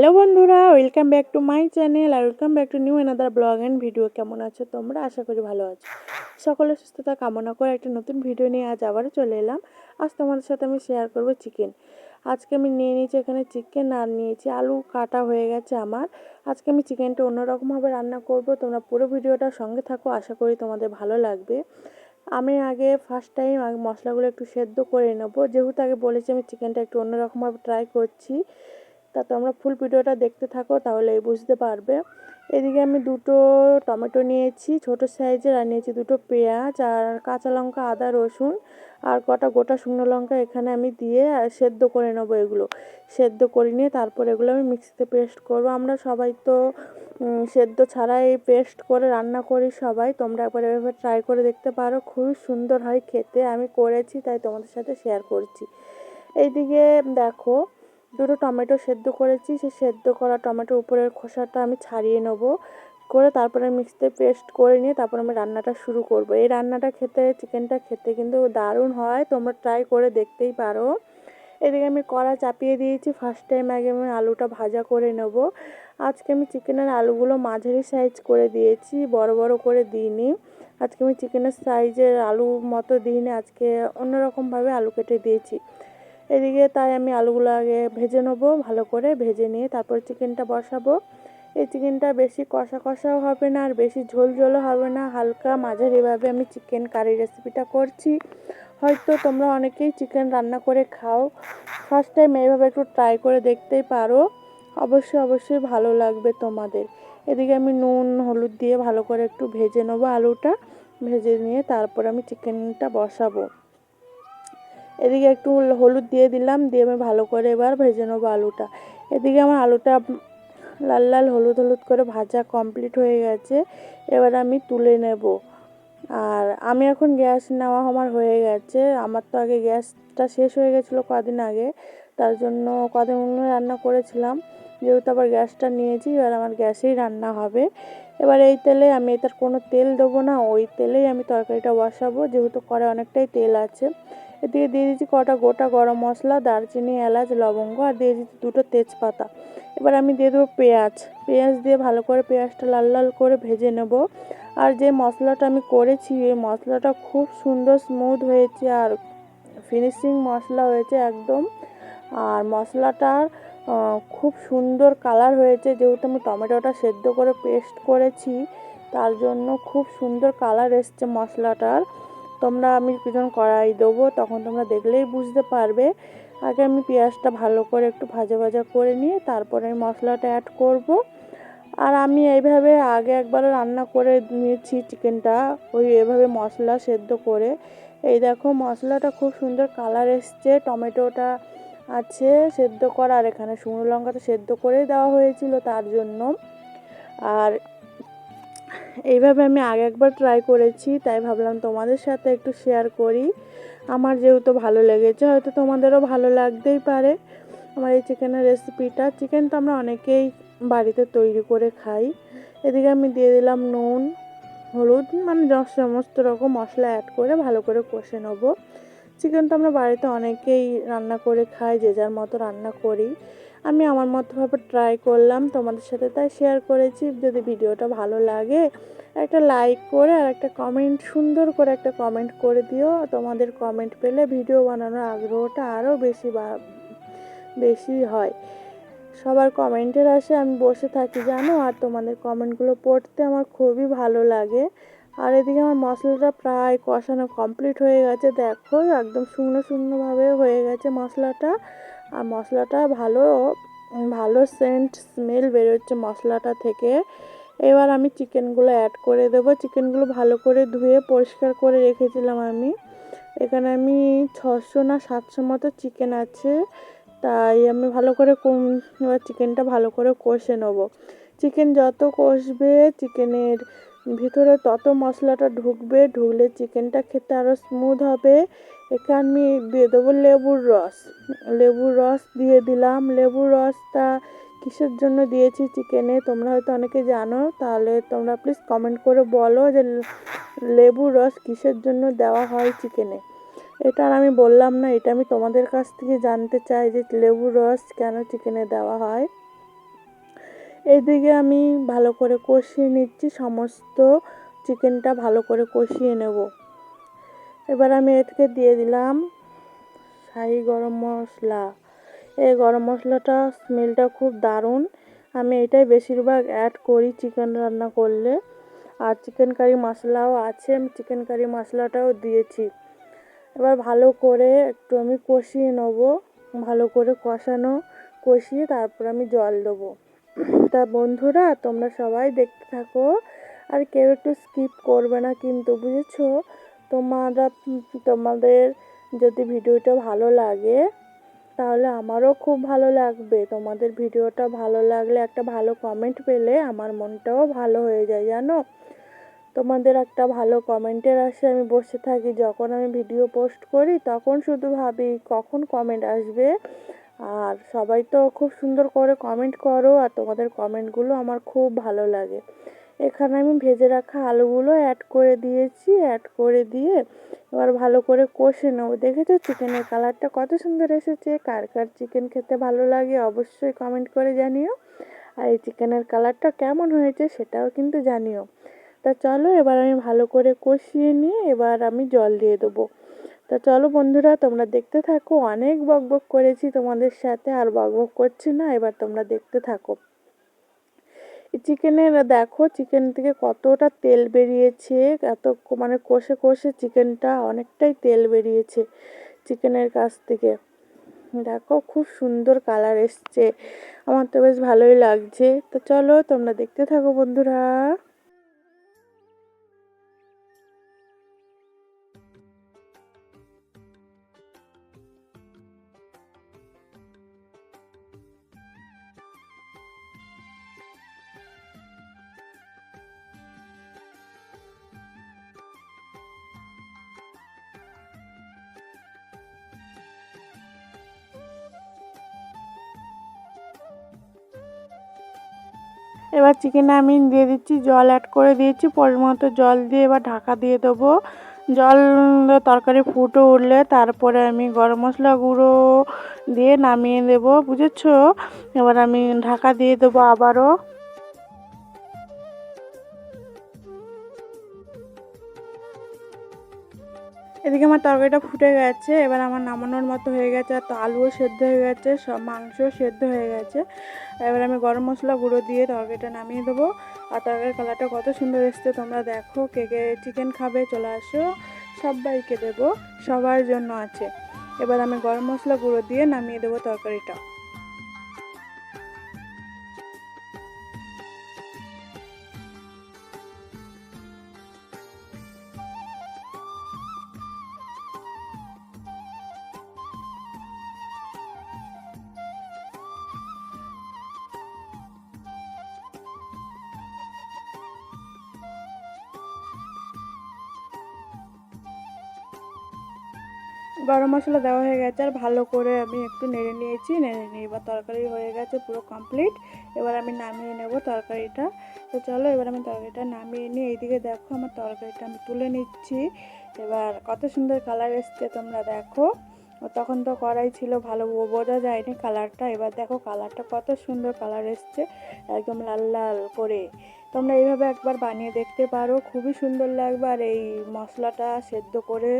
Hello বন্ধুরা welcome back to my channel R welcome back to new another blog and video কেমন আছো তোমরা? আশা করি ভালো আছো। সকলের সুস্থতা কামনা করে একটা নতুন ভিডিও নিয়ে আজ আবারও চলে এলাম। আজ তোমাদের সাথে আমি শেয়ার করব চিকেন আজকে আমি নিয়ে নিয়েছি এখানে চিকেন আর নিয়েছি আলু কাটা হয়ে গেছে আমার। আজকে আমি চিকেনটা অন্যরকমভাবে রান্না করব। তোমরা পুরো ভিডিওটা সঙ্গে থাকো, আশা করি তোমাদের ভালো লাগবে। আমি আগে ফার্স্ট টাইম আগে মশলাগুলো একটু সেদ্ধ করে নেব। যেহেতু আগে বলেছি আমি চিকেনটা একটু অন্যরকমভাবে ট্রাই করছি। তা তোমরা ফুল ভিডিওটা দেখতে থাকো, তাহলে বুঝতে পারবে। এদিকে আমি দুটো টমেটো নিয়েছি, ছোট সাইজের, আর নিয়েছি দুটো পেঁয়াজ, আর কাঁচা লঙ্কা, আদা, রসুন, আর কটা গোটা শুকনো লঙ্কা এখানে আমি দিয়ে সেদ্ধ করে নেব এগুলো। সেদ্ধ করে নিয়ে তারপর এগুলো আমি মিক্সিতে পেস্ট করব। আমরা সবাই তো সেদ্ধ ছাড়াই পেস্ট করে রান্না করি সবাই। তোমরা একবার এভাবে ট্রাই করে দেখতে পারো। খুবই সুন্দর হয় খেতে। আমি করেছি, তাই তোমাদের সাথে শেয়ার করছি। এইদিকে দেখো দুটো টমেটো সেদ্ধ করেছি সেই সেদ্ধ করা টমেটোর উপরের খোসাটা আমি ছাড়িয়ে নেব। করে তারপরে মিক্সিতে পেস্ট করে নিয়ে তারপর আমি রান্নাটা শুরু করব। এই রান্নাটা খেতে চিকেনটা খেতে কিন্তু দারুণ হয়, তোমরা ট্রাই করে দেখতেই পারো। এদিকে আমি কড়া চাপিয়ে দিয়েছি ফার্স্ট টাইম আগে আমি আলুটা ভাজা করে নেব। আজকে আমি চিকেনের আলুগুলো মাঝারি সাইজ করে দিয়েছি, বড় বড় করে দিইনি। আজকে আমি চিকেনের সাইজের আলু মতো দিইনি, আজকে অন্যরকমভাবে আলু কেটে দিয়েছি। এদিকে তাই আমি আলুগুলো আগে ভেজে নেব, ভালো করে ভেজে নিয়ে তারপর চিকেনটা বসাবো। এই চিকেনটা বেশি কষা কষাও হবে না আর বেশি ঝোল ঝোলও হবে না, হালকা মাঝারিভাবে আমি চিকেন কারি রেসিপিটা করছি। হয়তো তোমরা অনেকেই চিকেন রান্না করে খাও ফার্স্ট টাইম এইভাবে একটু ট্রাই করে দেখতেই পারো। অবশ্যই অবশ্যই ভালো লাগবে তোমাদের। এদিকে আমি নুন, হলুদ দিয়ে ভালো করে একটু ভেজে নেব আলুটা, ভেজে নিয়ে তারপর আমি চিকেনটা বসাবো। এদিকে একটু হলুদ দিয়ে দিলাম, দিয়ে আমি ভালো করে এবার ভেজে নেব আলুটা। এদিকে আমার আলুটা লাল লাল হলুদ হলুদ করে ভাজা কমপ্লিট হয়ে গেছে, এবার আমি তুলে নেব। আর আমি এখন গ্যাস নেওয়া আমার হয়ে গেছে, আমার তো আগে গ্যাসটা শেষ হয়ে গেছিল কদিন আগে, তার জন্য কদিন রান্না করেছিলাম, যেহেতু আবার গ্যাসটা নিয়েছি, এবার আমার গ্যাসেই রান্না হবে। এবার এই তেলে আমি এটার কোনো তেল দেবো না, ওই তেলেই আমি তরকারিটা বসাবো, যেহেতু করে অনেকটাই তেল আছে। এদিকে দিয়ে দিচ্ছি কটা গোটা গরম মশলা, দারচিনি, এলাচ, লবঙ্গ আর দিয়ে দিচ্ছি দুটো তেজপাতা। এবার আমি দিয়ে দেবো পেঁয়াজ। পেঁয়াজ দিয়ে ভালো করে পেঁয়াজটা লাল লাল করে ভেজে নেব। আর যে মশলাটা আমি করেছি, এই মশলাটা খুব সুন্দর স্মুথ হয়েছে আর ফিনিশিং মশলা হয়েছে একদম। আর মশলাটার খুব সুন্দর কালার হয়েছে। যেহেতু আমি টমেটোটা সেদ্ধ করে পেস্ট করেছি, তার জন্য খুব সুন্দর কালার এসছে মশলাটার। তোমরা আমি যখন কড়াই দেবো, তখন তোমরা দেখলেই বুঝতে পারবে। আগে আমি পেঁয়াজটা ভালো করে একটু ভাজা ভাজা করে নিয়ে তারপরে আমি মশলাটা অ্যাড করব। আর আমি এইভাবে আগে একবার রান্না করে নিয়েছি চিকেনটা, ওই এভাবে মশলা সেদ্ধ করে। এই দেখো, মশলাটা খুব সুন্দর কালার এসছে, টমেটোটা আছে সেদ্ধ করা, আর এখানে শুকনো লঙ্কাটা সেদ্ধ করেই দেওয়া হয়েছিল তার জন্য। আর এইভাবে আমি আগে একবার ট্রাই করেছি, তাই ভাবলাম তোমাদের সাথে একটু শেয়ার করি। আমার যেহেতু ভালো লেগেছে, হয়তো তোমাদেরও ভালো লাগতেই পারে। আমার এই চিকেনের রেসিপিটা চিকেন তো আমরা অনেকেই বাড়িতে তৈরি করে খাই। এদিকে আমি দিয়ে দিলাম নুন, হলুদ মানে সমস্ত রকম মশলা অ্যাড করে ভালো করে কষে নেব। চিকেন তো আমরা বাড়িতে অনেকেই রান্না করে খাই, যে যার মতো রান্না করি। আমি আমার মতোভাবে ট্রাই করলাম, তোমাদের সাথে তাই শেয়ার করেছি। যদি ভিডিওটা ভালো লাগে, একটা লাইক করে আর একটা কমেন্ট সুন্দর করে একটা কমেন্ট করে দিও। তোমাদের কমেন্ট পেলে ভিডিও বানানোর আগ্রহটা আরও বেশি বেশি হয়। সবার কমেন্টের আসে আমি বসে থাকি, জানো? আর তোমাদের কমেন্টগুলো পড়তে আমার খুবই ভালো লাগে। আর এদিকে আমার মশলাটা প্রায় কষানো কমপ্লিট হয়ে গেছে। দেখো, একদম শুকনো শুকনোভাবে হয়ে গেছে মশলাটা। আর মশলাটা ভালো ভালো সেন্ট স্মেল বেরোচ্ছে মশলাটা থেকে। এবার আমি চিকেনগুলো অ্যাড করে দেব। চিকেনগুলো ভালো করে ধুয়ে পরিষ্কার করে রেখেছিলাম আমি। এখানে আমি ছশো না সাতশো মতো চিকেন আছে। তাই আমি ভালো করে এবার চিকেনটা ভালো করে কষে নেব। চিকেন যত কষবে চিকেনের ভিতরে তত মশলাটা ঢুকবে, ঢুকলে চিকেনটা খেতে আরও স্মুথ হবে। এখানে আমি দিয়ে দেবো লেবুর রস। লেবুর রস দিয়ে দিলাম। লেবুর রসটা কিসের জন্য দিয়েছি চিকেনে তোমরা হয়তো অনেকে জানো, তাহলে তোমরা প্লিজ কমেন্ট করে বলো যে লেবুর রস কিসের জন্য দেওয়া হয় চিকেনে এটা আর আমি বললাম না, এটা আমি তোমাদের কাছ থেকে জানতে চাই যে লেবুর রস কেন চিকেনে দেওয়া হয়। এদিকে আমি ভালো করে কষিয়ে নিচ্ছি, সমস্ত চিকেনটা ভালো করে কষিয়ে নেব। এবার আমি এদিকে দিয়ে দিলাম শাহি গরম মশলা। এই গরম মশলাটা স্মেলটা খুব দারুণ। আমি এটাই বেশিরভাগ অ্যাড করি চিকেন রান্না করলে। আর চিকেন কারি মশলাও আছে, আমি চিকেন কারি মশলাটাও দিয়েছি। এবার ভালো করে একটু আমি কষিয়ে নেব। ভালো করে কষানো, কষিয়ে তারপর আমি জল দেবো। তা বন্ধুরা, তোমরা সবাই দেখতে থাকো। আর কেউ একটু স্কিপ করবে না কিন্তু, বুঝেছ? তোমরা, তোমাদের যদি ভিডিওটা ভালো লাগে, তাহলে আমারও খুব ভালো লাগবে। তোমাদের ভিডিওটা ভালো লাগলে একটা ভালো কমেন্ট পেলে আমার মনটাও ভালো হয়ে যায়, জানো? তোমাদের একটা ভালো কমেন্টের আসে, আমি বসে থাকি। যখন আমি ভিডিও পোস্ট করি, তখন শুধু ভাবি, কখন কমেন্ট আসবে? আর সবাই তো খুব সুন্দর করে কমেন্ট করো আর তোমাদের কমেন্টগুলো আমার খুব ভালো লাগে। এখানে আমি ভেজে রাখা আলুগুলো অ্যাড করে দিয়েছি অ্যাড করে দিয়ে এবার ভালো করে কষে নেব। দেখেছ চিকেনের কালারটা কত সুন্দর এসেছে, কার কার চিকেন খেতে ভালো লাগে অবশ্যই কমেন্ট করে জানিও। আর এই চিকেনের কালারটা কেমন হয়েছে সেটাও কিন্তু জানিও। তা চলো এবার আমি ভালো করে কষিয়ে নিয়ে এবার আমি জল দিয়ে দেবো। তা চলো বন্ধুরা, তোমরা দেখতে থাকো। অনেক বক বক করেছি তোমাদের সাথে, আর বক বক করছি না, এবার তোমরা দেখতে থাকো। চিকেনের দেখো, চিকেন থেকে কতটা তেল বেরিয়েছে, এত মানে কষে কষে চিকেনটা অনেকটাই তেল বেরিয়েছে চিকেনের কাছ থেকে। দেখো, খুব সুন্দর কালার এসছে। আমার তো বেশ ভালোই লাগছে। তো চলো তোমরা দেখতে থাকো বন্ধুরা। এবার চিকেনে আমি দিয়ে দিচ্ছি, জল অ্যাড করে দিয়েছি পরিমাণ মতো জল দিয়ে এবার ঢাকা দিয়ে দেবো। জল, তরকারি ফুটো উঠলে তারপরে আমি গরম মশলা গুঁড়ো দিয়ে নামিয়ে দেবো, বুঝেছ? এবার আমি ঢাকা দিয়ে দেবো আবারও। এদিকে আমার তরকারিটা ফুটে গেছে, এবার আমার নামানোর মতো হয়ে গেছে, আর তো আলুও সেদ্ধ হয়ে গেছে, সব মাংসও সেদ্ধ হয়ে গেছে। এবার আমি গরম মশলা গুঁড়ো দিয়ে তরকারিটা নামিয়ে দেবো। আর তরকারির কালারটা কত সুন্দর এসছে, তোমরা দেখো, কে কে চিকেন খাবে চলে আসো, সবাইকে দেবো, সবার জন্য আছে। এবার আমি গরম মশলা গুঁড়ো দিয়ে নামিয়ে দেবো তরকারিটা। গরম মশলা দেওয়া হয়ে গেছে, আর ভালো করে আমি একটু নেড়ে নিয়েছি, নেড়ে নিয়ে এবার তরকারি হয়ে গেছে পুরো কমপ্লিট এবার আমি নামিয়ে নেব তরকারিটা। তো চলো, এবার আমি তরকারিটা নামিয়ে নিয়ে এইদিকে দেখো আমার তরকারিটা আমি তুলে নিচ্ছি। এবার কত সুন্দর কালার এসছে তোমরা দেখো। তখন তো করাই ছিল ভালো বোঝা যায়নি কালারটা এবার দেখো কালারটা কত সুন্দর কালার এসছে, একদম লাল লাল করে। তোমরা এইভাবে একবার বানিয়ে দেখতে পারো। খুবই সুন্দর লাগবে। আর এই মশলাটা সেদ্ধ করে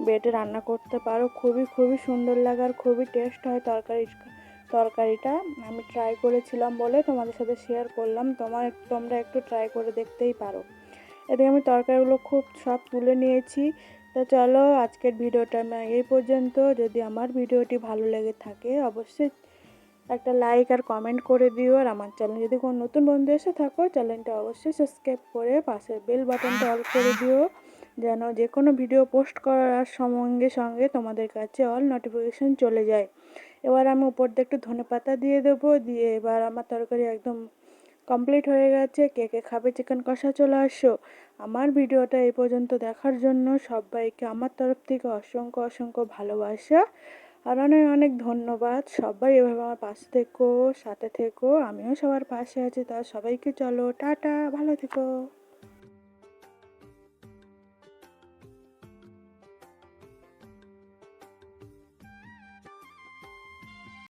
বেটে রান্না করতে পারো। খুবই খুবই সুন্দর লাগে আর খুবই টেস্ট হয় তরকারি, তরকারিটা। আমি ট্রাই করেছিলাম বলে তোমাদের সাথে শেয়ার করলাম। তোমার, তোমরা একটু ট্রাই করে দেখতেই পারো। এদিকে আমি তরকারিগুলো খুব সব তুলে নিয়েছি। তো চলো আজকের ভিডিওটা আমি এই পর্যন্ত। যদি আমার ভিডিওটি ভালো লেগে থাকে, অবশ্যই একটা লাইক আর কমেন্ট করে দিও। আর আমার চ্যানেল যদি কোনো নতুন বন্ধু এসে থাকো চ্যানেলটা অবশ্যই সাবস্ক্রাইব করে পাশের বেল বাটনটা অল করে দিও। যেন যে কোনো ভিডিও পোস্ট করার সঙ্গে সঙ্গে তোমাদের কাছে অল নোটিফিকেশান চলে যায়। এবার আমি উপর দিয়ে একটু ধনে পাতা দিয়ে দেবো। দিয়ে এবার আমার তরকারি একদম কমপ্লিট হয়ে গেছে। কে কে খাবে চিকেন কষা চলে আসো। আমার ভিডিওটা এই পর্যন্ত দেখার জন্য সবাইকে আমার তরফ থেকে অসংখ্য অসংখ্য ভালোবাসা। আর অনেক অনেক ধন্যবাদ। সবাই এভাবে আমার পাশে থেকো, সাথে থেকো। আমিও সবার পাশে আছি তা সবাইকে চলো, টাটা, ভালো থেকো।